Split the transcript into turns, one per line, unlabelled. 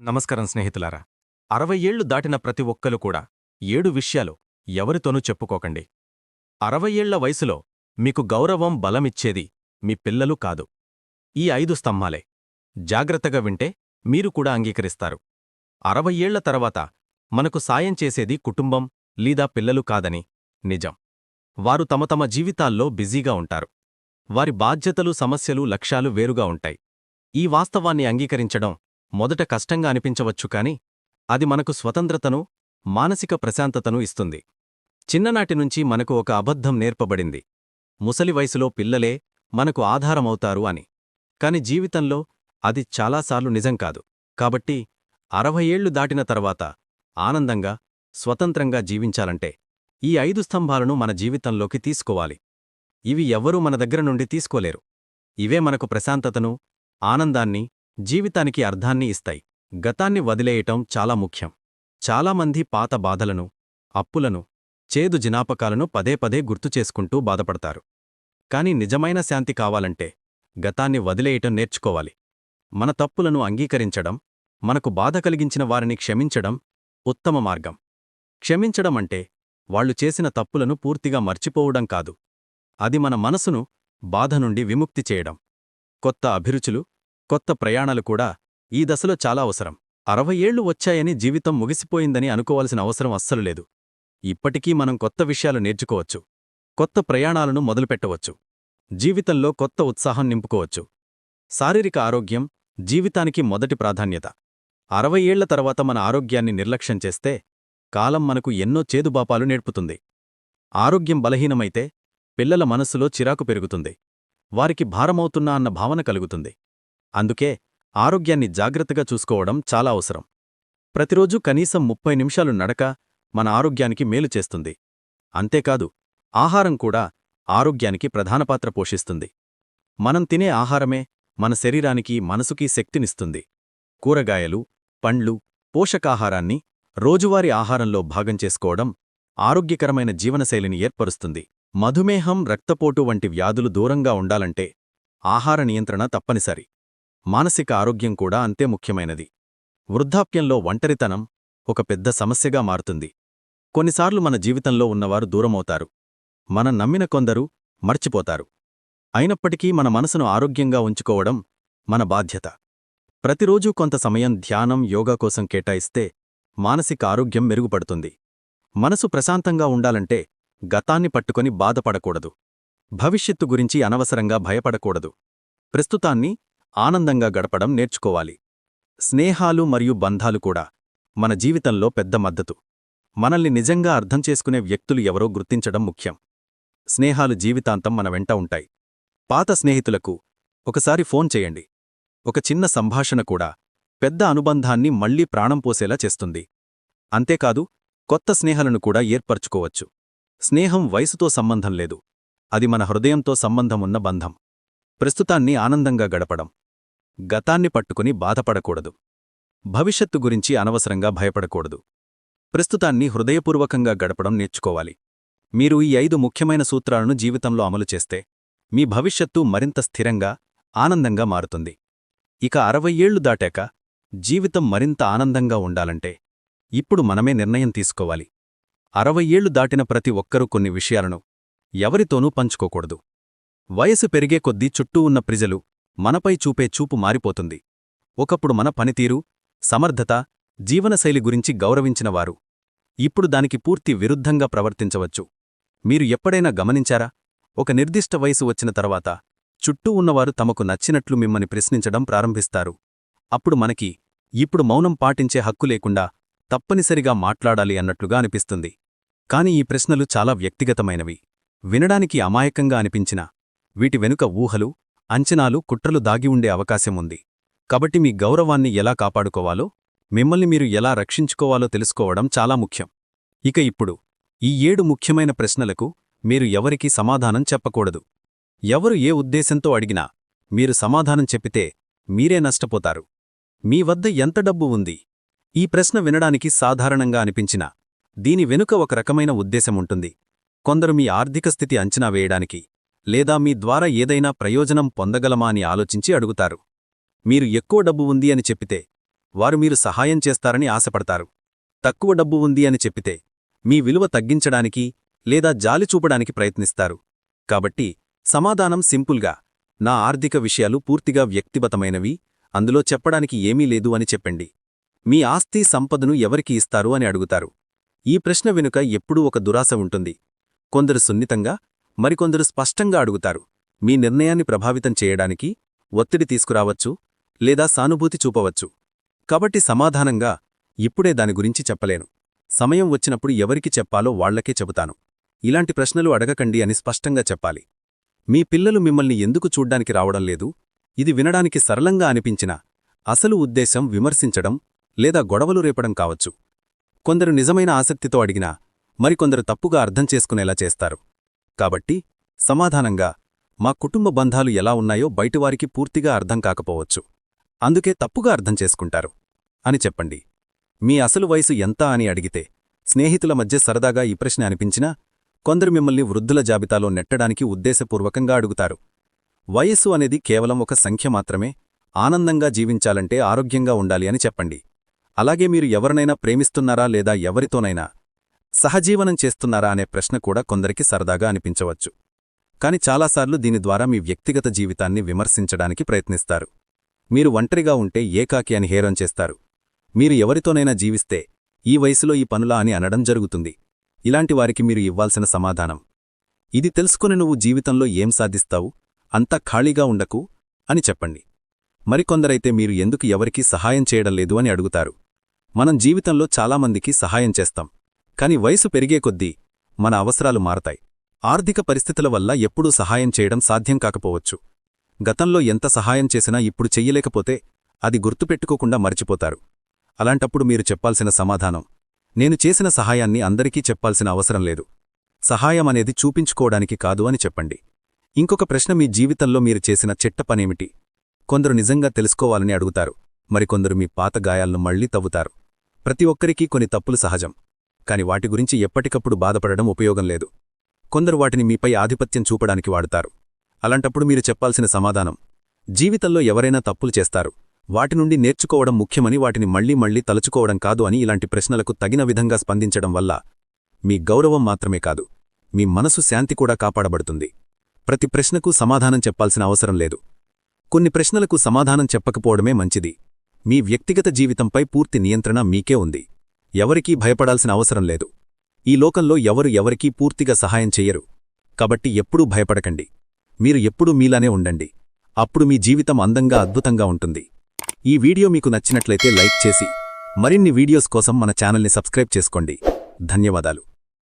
నమస్కారం స్నేహితులారా. అరవై ఏళ్ళు దాటిన ప్రతి ఒక్కరు కూడా ఏడు విషయాలు ఎవరితోనూ చెప్పుకోకండి. అరవై ఏళ్ళ వయసులో మీకు గౌరవం బలమిచ్చేది మీ పిల్లలు కాదు. ఈ ఐదు స్తంభాలే. జాగ్రత్తగా వింటే మీరు కూడా అంగీకరిస్తారు. అరవై ఏళ్ళ తర్వాత మనకు సాయం చేసేది కుటుంబం లేదా పిల్లలు కాదని నిజం. వారు తమ తమ జీవితాల్లో బిజీగా ఉంటారు. వారి బాధ్యతలు సమస్యలు లక్ష్యాలు వేరుగా ఉంటాయి. ఈ వాస్తవాన్ని అంగీకరించడం మొదట కష్టంగా అనిపించవచ్చు కాని అది మనకు స్వతంత్రతను మానసిక ప్రశాంతతను ఇస్తుంది. చిన్ననాటి నుంచి మనకు ఒక అబద్ధం నేర్పబడింది. ముసలి వయసులో పిల్లలే మనకు ఆధారమవుతారు అని. కాని జీవితంలో అది చాలాసార్లు నిజం కాదు. కాబట్టి అరవై ఏళ్ళు దాటిన తర్వాత ఆనందంగా స్వతంత్రంగా జీవించాలంటే ఈ ఐదు స్తంభాలను మన జీవితంలోకి తీసుకోవాలి. ఇవి ఎవ్వరూ మన దగ్గర నుండి తీసుకోలేరు. ఇవే మనకు ప్రశాంతతను ఆనందాన్ని జీవితానికి అర్థాన్ని ఇస్తాయి. గతాన్ని వదిలేయటం చాలా ముఖ్యం. చాలామంది పాత బాధలను అప్పులను చేదు జినాపకాలను పదే పదే గుర్తుచేసుకుంటూ బాధపడతారు. కాని నిజమైన శాంతి కావాలంటే గతాన్ని వదిలేయటం నేర్చుకోవాలి. మన తప్పులను అంగీకరించడం మనకు బాధ కలిగించిన వారిని క్షమించడం ఉత్తమ మార్గం. క్షమించడం అంటే వాళ్ళు చేసిన తప్పులను పూర్తిగా మర్చిపోవడం కాదు. అది మన మనసును బాధ నుండి విముక్తి చేయడం. కొత్త అభిరుచులు కొత్త ప్రయాణాలు కూడా ఈ దశలో చాలా అవసరం. అరవై ఏళ్ళు వచ్చాయని జీవితం ముగిసిపోయిందని అనుకోవాల్సిన అవసరం అస్సలు లేదు. ఇప్పటికీ మనం కొత్త విషయాలు నేర్చుకోవచ్చు. కొత్త ప్రయాణాలను మొదలుపెట్టవచ్చు. జీవితంలో కొత్త ఉత్సాహం నింపుకోవచ్చు. శారీరక ఆరోగ్యం జీవితానికి మొదటి ప్రాధాన్యత. అరవై ఏళ్ళ తర్వాత మన ఆరోగ్యాన్ని నిర్లక్ష్యం చేస్తే కాలం మనకు ఎన్నో చేదుబాపాలు నేర్పుతుంది. ఆరోగ్యం బలహీనమైతే పిల్లల మనస్సులో చిరాకు పెరుగుతుంది. వారికి భారమవుతున్నా అన్న భావన కలుగుతుంది. అందుకే ఆరోగ్యాన్ని జాగ్రత్తగా చూసుకోవడం చాలా అవసరం. ప్రతిరోజూ కనీసం ముప్పై నిమిషాలు నడక మన ఆరోగ్యానికి మేలు చేస్తుంది. అంతేకాదు ఆహారం కూడా ఆరోగ్యానికి ప్రధాన పాత్ర పోషిస్తుంది. మనం తినే ఆహారమే మన శరీరానికి మనసుకి శక్తినిస్తుంది. కూరగాయలు పండ్లు పోషకాహారాన్ని రోజువారీ ఆహారంలో భాగం చేసుకోవడం ఆరోగ్యకరమైన జీవనశైలిని ఏర్పరుస్తుంది. మధుమేహం రక్తపోటు వంటి వ్యాధులు దూరంగా ఉండాలంటే ఆహార నియంత్రణ తప్పనిసరి. మానసిక ఆరోగ్యం కూడా అంతే ముఖ్యమైనది. వృద్ధాప్యంలో ఒంటరితనం ఒక పెద్ద సమస్యగా మారుతుంది. కొన్నిసార్లు మన జీవితంలో ఉన్నవారు దూరమవుతారు. మనం నమ్మిన కొందరు మర్చిపోతారు. అయినప్పటికీ మన మనసును ఆరోగ్యంగా ఉంచుకోవడం మన బాధ్యత. ప్రతిరోజూ కొంత సమయం ధ్యానం యోగా కోసం కేటాయిస్తే మానసిక ఆరోగ్యం మెరుగుపడుతుంది. మనసు ప్రశాంతంగా ఉండాలంటే గతాన్ని పట్టుకొని బాధపడకూడదు. భవిష్యత్తు గురించి అనవసరంగా భయపడకూడదు. ప్రస్తుతాన్ని ఆనందంగా గడపడం నేర్చుకోవాలి. స్నేహాలు మరియు బంధాలు కూడా మన జీవితంలో పెద్ద మద్దతు. మనల్ని నిజంగా అర్థం చేసుకునే వ్యక్తులు ఎవరో గుర్తించడం ముఖ్యం. స్నేహాలు జీవితాంతం మన వెంట ఉంటాయి. పాత స్నేహితులకు ఒకసారి ఫోన్ చేయండి. ఒక చిన్న సంభాషణ కూడా పెద్ద అనుబంధాన్ని మళ్ళీ ప్రాణం పోసేలా చేస్తుంది. అంతేకాదు కొత్త స్నేహాలను కూడా ఏర్పరచుకోవచ్చు. స్నేహం వయసుతో సంబంధం లేదు. అది మన హృదయంతో సంబంధమున్న బంధం. ప్రస్తుతాన్ని ఆనందంగా గడపడం. గతాన్ని పట్టుకుని బాధపడకూడదు. భవిష్యత్తు గురించి అనవసరంగా భయపడకూడదు. ప్రస్తుతాన్ని హృదయపూర్వకంగా గడపడం నేర్చుకోవాలి. మీరు ఈ ఐదు ముఖ్యమైన సూత్రాలను జీవితంలో అమలు చేస్తే మీ భవిష్యత్తు మరింత స్థిరంగా ఆనందంగా మారుతుంది. ఇక అరవై ఏళ్ళు దాటాక జీవితం మరింత ఆనందంగా ఉండాలంటే ఇప్పుడు మనమే నిర్ణయం తీసుకోవాలి. అరవై ఏళ్ళు దాటిన ప్రతి ఒక్కరూ కొన్ని విషయాలను ఎవరితోనూ పంచుకోకూడదు. వయసు పెరిగే కొద్దీ చుట్టూ ఉన్న ప్రజలు మనపై చూపే చూపు మారిపోతుంది. ఒకప్పుడు మన పనితీరు సమర్థత జీవనశైలి గురించి గౌరవించినవారు. ఇప్పుడు దానికి పూర్తి విరుద్ధంగా ప్రవర్తించవచ్చు. మీరు ఎప్పుడైనా గమనించారా? ఒక నిర్దిష్ట వయసు వచ్చిన తర్వాత చుట్టూ ఉన్నవారు తమకు నచ్చినట్లు మిమ్మల్ని ప్రశ్నించడం ప్రారంభిస్తారు. అప్పుడు మనకి ఇప్పుడు మౌనం పాటించే హక్కు లేకుండా తప్పనిసరిగా మాట్లాడాలి అన్నట్లుగా అనిపిస్తుంది. కాని ఈ ప్రశ్నలు చాలా వ్యక్తిగతమైనవి. వినడానికి అమాయకంగా అనిపించినా వీటి వెనుక ఊహలు అంచనాలు కుట్రలు దాగి ఉండే అవకాశం ఉంది కాబట్టి మీ గౌరవాన్ని ఎలా కాపాడుకోవాలో మిమ్మల్ని మీరు ఎలా రక్షించుకోవాలో తెలుసుకోవడం చాలా ముఖ్యం. ఇక ఇప్పుడు ఈ ఏడు ముఖ్యమైన ప్రశ్నలకు మీరు ఎవరికీ సమాధానం చెప్పకూడదు. ఎవరు ఏ ఉద్దేశంతో అడిగినా మీరు సమాధానం చెప్పితే మీరే నష్టపోతారు. మీ వద్ద ఎంత డబ్బు ఉంది? ఈ ప్రశ్న వినడానికి సాధారణంగా అనిపించినా దీని వెనుక ఒక రకమైన ఉద్దేశముంటుంది. కొందరు మీ ఆర్థిక స్థితి అంచనా వేయడానికి లేదా మీ ద్వారా ఏదైనా ప్రయోజనం పొందగలమా అని ఆలోచించి అడుగుతారు. మీరు ఎక్కువ డబ్బు ఉంది అని చెప్పితే
వారు మీరు సహాయం చేస్తారని ఆశపడతారు. తక్కువ డబ్బు ఉంది అని చెప్పితే మీ విలువ తగ్గించడానికి లేదా జాలి చూపడానికి ప్రయత్నిస్తారు. కాబట్టి సమాధానం సింపుల్గా నా ఆర్థిక విషయాలు పూర్తిగా వ్యక్తిగతమైనవి అందులో చెప్పడానికి ఏమీ లేదు అని చెప్పండి. మీ ఆస్తి సంపదను ఎవరికి ఇస్తారు అని అడుగుతారు. ఈ ప్రశ్న వెనుక ఎప్పుడూ ఒక దురాశ ఉంటుంది. కొందరు సున్నితంగా మరికొందరు స్పష్టంగా అడుగుతారు మీ నిర్ణయాన్ని ప్రభావితం చేయడానికి ఒత్తిడి తీసుకురావచ్చు లేదా సానుభూతి చూపవచ్చు. కాబట్టి సమాధానంగా ఇప్పుడే దాని గురించి చెప్పలేను. సమయం వచ్చినప్పుడు ఎవరికి చెప్పాలో వాళ్ళకే చెబుతాను. ఇలాంటి ప్రశ్నలు అడగకండి అని స్పష్టంగా చెప్పాలి. మీ పిల్లలు మిమ్మల్ని ఎందుకు చూడ్డానికి రావడం లేదు? ఇది వినడానికి సరళంగా అనిపించినా అసలు ఉద్దేశం విమర్శించడం లేదా గొడవలు రేపడం కావచ్చు. కొందరు నిజమైన ఆసక్తితో అడిగినా మరికొందరు తప్పుగా అర్థం చేసుకునేలా చేస్తారు. కాబట్టి సమాధానంగా మా కుటుంబ బంధాలు ఎలా ఉన్నాయో బయటివారికి పూర్తిగా అర్థం కాకపోవచ్చు. అందుకే తప్పుగా అర్థం చేసుకుంటారు. అని చెప్పండి. మీ అసలు వయసు ఎంత అని అడిగితే స్నేహితుల మధ్య సరదాగా ఈ ప్రశ్న అనిపించినా కొందరు మిమ్మల్ని వృద్ధుల జాబితాలో నెట్టడానికి ఉద్దేశపూర్వకంగా అడుగుతారు. వయస్సు అనేది కేవలం ఒక సంఖ్య మాత్రమే ఆనందంగా జీవించాలంటే ఆరోగ్యంగా ఉండాలి అని చెప్పండి. అలాగే మీరు ఎవరినైనా ప్రేమిస్తున్నారా లేదా ఎవరితోనైనా సహజీవనం చేస్తున్నారా అనే ప్రశ్న కూడా కొందరికి సరదాగా అనిపించవచ్చు. కాని చాలాసార్లు దీని ద్వారా మీ వ్యక్తిగత జీవితాన్ని విమర్శించడానికి ప్రయత్నిస్తారు. మీరు ఒంటరిగా ఉంటే ఏకాకి అని హేరం చేస్తారు. మీరు ఎవరితోనైనా జీవిస్తే ఈ వయసులో ఈ పనులా అని అనడం జరుగుతుంది. ఇలాంటి వారికి మీరు ఇవ్వాల్సిన సమాధానం. ఇది తెలుసుకుని నువ్వు జీవితంలో ఏం సాధిస్తావు అంతా ఖాళీగా ఉండకు అని చెప్పండి. మరికొందరైతే మీరు ఎందుకు ఎవరికీ సహాయం చేయడం లేదు అని అడుగుతారు. మనం జీవితంలో చాలామందికి సహాయం చేస్తాం. కాని వయసు పెరిగే కొద్దీ మన అవసరాలు మారతాయి. ఆర్థిక పరిస్థితుల వల్ల ఎప్పుడూ సహాయం చేయడం సాధ్యం కాకపోవచ్చు. గతంలో ఎంత సహాయం చేసినా ఇప్పుడు చెయ్యలేకపోతే అది గుర్తుపెట్టుకోకుండా మర్చిపోతారు. అలాంటప్పుడు మీరు చెప్పాల్సిన సమాధానం నేను చేసిన సహాయాన్ని అందరికీ చెప్పాల్సిన అవసరం లేదు. సహాయం అనేది చూపించుకోవడానికి కాదు అని చెప్పండి. ఇంకొక ప్రశ్న మీ జీవితంలో మీరు చేసిన చెట్ట పనేమిటి? కొందరు నిజంగా తెలుసుకోవాలని అడుగుతారు మరికొందరు మీ పాత గాయాలను మళ్ళీ తవ్వుతారు. ప్రతి ఒక్కరికీ కొన్ని తప్పులు సహజం. కాని వాటి గురించి ఎప్పటికప్పుడు బాధపడడం ఉపయోగం లేదు. కొందరు వాటిని మీపై ఆధిపత్యం చూపడానికి వాడుతారు. అలాంటప్పుడు మీరు చెప్పాల్సిన సమాధానం. జీవితంలో ఎవరైనా తప్పులు చేస్తారు. వాటి నుండి నేర్చుకోవడం ముఖ్యమని వాటిని మళ్ళీ మళ్ళీ తలుచుకోవడం కాదు అని ఇలాంటి ప్రశ్నలకు తగిన విధంగా స్పందించడం వల్ల మీ గౌరవం మాత్రమే కాదు. మీ మనసు శాంతి కూడా కాపాడబడుతుంది. ప్రతి ప్రశ్నకు సమాధానం చెప్పాల్సిన అవసరం లేదు. కొన్ని ప్రశ్నలకు సమాధానం చెప్పకపోవడమే మంచిది. మీ వ్యక్తిగత జీవితంపై పూర్తి నియంత్రణ మీకే ఉంది. ఎవరికీ భయపడాల్సిన అవసరం లేదు. ఈ లోకంలో ఎవరు ఎవరికీ పూర్తిగా సహాయం చెయ్యరు. కాబట్టి ఎప్పుడూ భయపడకండి. మీరు ఎప్పుడూ మీలానే ఉండండి. అప్పుడు మీ జీవితం అందంగా అద్భుతంగా ఉంటుంది. ఈ వీడియో మీకు నచ్చినట్లయితే లైక్ చేసి మరిన్ని వీడియోస్ కోసం మన ఛానల్ని సబ్స్క్రైబ్ చేసుకోండి. ధన్యవాదాలు.